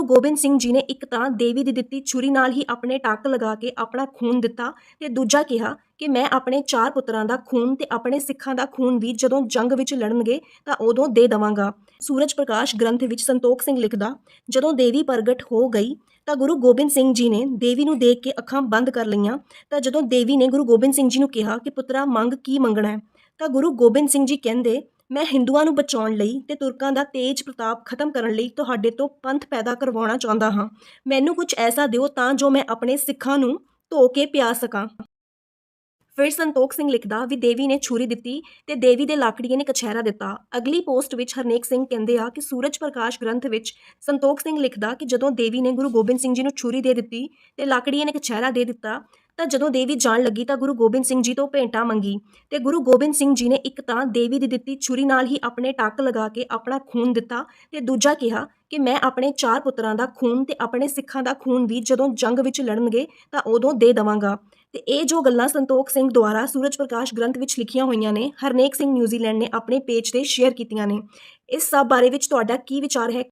ਗੁਰੂ ਗੋਬਿੰਦ ਸਿੰਘ ਜੀ ਨੇ ਇੱਕ ਤਾਂ ਦੇਵੀ ਦੀ ਦਿੱਤੀ ਛੁਰੀ ਨਾਲ ਹੀ ਆਪਣੇ ਟੱਕ ਲਗਾ ਕੇ ਆਪਣਾ ਖੂਨ ਦਿੱਤਾ ਤੇ ਦੂਜਾ ਕਿਹਾ ਕਿ ਮੈਂ ਆਪਣੇ ਚਾਰ ਪੁੱਤਰਾਂ ਦਾ ਖੂਨ ਤੇ ਆਪਣੇ ਸਿੱਖਾਂ ਦਾ ਖੂਨ ਵੀ ਜਦੋਂ ਜੰਗ ਵਿੱਚ ਲੜਨਗੇ ਤਾਂ ਉਦੋਂ ਦੇ ਦਵਾਂਗਾ। ਸੂਰਜ ਪ੍ਰਕਾਸ਼ ਗ੍ਰੰਥ ਵਿੱਚ ਸੰਤੋਖ ਸਿੰਘ ਲਿਖਦਾ, ਜਦੋਂ ਦੇਵੀ ਪ੍ਰਗਟ ਹੋ ਗਈ ਤਾਂ ਗੁਰੂ ਗੋਬਿੰਦ ਸਿੰਘ ਜੀ ਨੇ ਦੇਵੀ ਨੂੰ ਦੇਖ ਕੇ ਅੱਖਾਂ ਬੰਦ ਕਰ ਲਈਆਂ। ਤਾਂ ਜਦੋਂ ਦੇਵੀ ਨੇ ਗੁਰੂ ਗੋਬਿੰਦ ਸਿੰਘ ਜੀ ਨੂੰ ਕਿਹਾ ਕਿ ਪੁੱਤਰਾ, ਮੰਗ ਕੀ ਮੰਗਣਾ ਹੈ? ਤਾਂ ਗੁਰੂ ਗੋਬਿੰਦ ਸਿੰਘ ਜੀ ਕਹਿੰਦੇ ਮੈਂ ਹਿੰਦੂਆਂ ਨੂੰ ਬਚਾਉਣ ਲਈ ਤੇ ਤੁਰਕਾਂ ਦਾ ਤੇਜ ਪ੍ਰਤਾਪ ਖਤਮ ਕਰਨ ਲਈ ਤੁਹਾਡੇ ਤੋਂ ਪੰਥ ਪੈਦਾ ਕਰਵਾਉਣਾ ਚਾਹੁੰਦਾ ਹਾਂ। ਮੈਨੂੰ ਕੁਝ ਐਸਾ ਦਿਓ ਤਾਂ ਜੋ ਮੈਂ ਆਪਣੇ ਸਿੱਖਾਂ ਨੂੰ ਧੋ ਕੇ ਪਿਆ ਸਕਾਂ। ਫਿਰ ਸੰਤੋਖ ਸਿੰਘ ਲਿਖਦਾ, ਵੀ ਦੇਵੀ ਨੇ ਛੁਰੀ ਦਿੱਤੀ ਤੇ ਦੇਵੀ ਦੇ ਲਾਕੜੀਏ ਨੇ ਕਛਹਿਰਾ ਦਿੱਤਾ। ਅਗਲੀ ਪੋਸਟ ਵਿੱਚ ਹਰਨੇਕ ਸਿੰਘ ਕਹਿੰਦੇ ਆ ਕਿ ਸੂਰਜ ਪ੍ਰਕਾਸ਼ ਗ੍ਰੰਥ ਵਿੱਚ ਸੰਤੋਖ ਸਿੰਘ ਲਿਖਦਾ ਕਿ ਜਦੋਂ ਦੇਵੀ ਨੇ ਗੁਰੂ ਗੋਬਿੰਦ ਸਿੰਘ ਜੀ ਨੂੰ ਛੁਰੀ ਦੇ ਦਿੱਤੀ ਤੇ ਲਾਕੜੀਏ ਨੇ ਕਛਹਿਰਾ ਦੇ ਦਿੱਤਾ ਤਾਂ ਜਦੋਂ ਦੇਵੀ ਜਾਣ ਲੱਗੀ ਤਾਂ ਗੁਰੂ ਗੋਬਿੰਦ ਸਿੰਘ ਜੀ ਤੋਂ ਭੇਂਟਾ ਮੰਗੀ ਤੇ ਗੁਰੂ ਗੋਬਿੰਦ ਸਿੰਘ ਜੀ ਨੇ ਇੱਕ ਤਾਂ ਦੇਵੀ ਦੀ ਦਿੱਤੀ ਛੁਰੀ ਨਾਲ ਹੀ ਆਪਣੇ ਟੱਕ ਲਗਾ ਕੇ ਆਪਣਾ ਖੂਨ ਦਿੱਤਾ ਤੇ ਦੂਜਾ ਕਿਹਾ ਕਿ ਮੈਂ ਆਪਣੇ ਚਾਰ ਪੁੱਤਰਾਂ ਦਾ ਖੂਨ ਤੇ ਆਪਣੇ ਸਿੱਖਾਂ ਦਾ ਖੂਨ ਵੀ ਜਦੋਂ ਜੰਗ ਵਿੱਚ ਲੜਨਗੇ ਤਾਂ ਉਦੋਂ ਦੇ ਦਵਾਂਗਾ। ਤੇ ਇਹ ਜੋ ਗੱਲਾਂ ਸੰਤੋਖ ਸਿੰਘ ਦੁਆਰਾ ਸੂਰਜ ਪ੍ਰਕਾਸ਼ ਗ੍ਰੰਥ ਵਿੱਚ ਲਿਖੀਆਂ ਹੋਈਆਂ ਨੇ, ਹਰਨੇਕ ਸਿੰਘ ਨਿਊਜ਼ੀਲੈਂਡ ਨੇ ਆਪਣੇ ਪੇਜ ਤੇ ਸ਼ੇਅਰ ਕੀਤੀਆਂ ਨੇ। ਇਸ ਸਭ ਬਾਰੇ ਵਿੱਚ ਤੁਹਾਡਾ ਕੀ ਵਿਚਾਰ ਹੈ?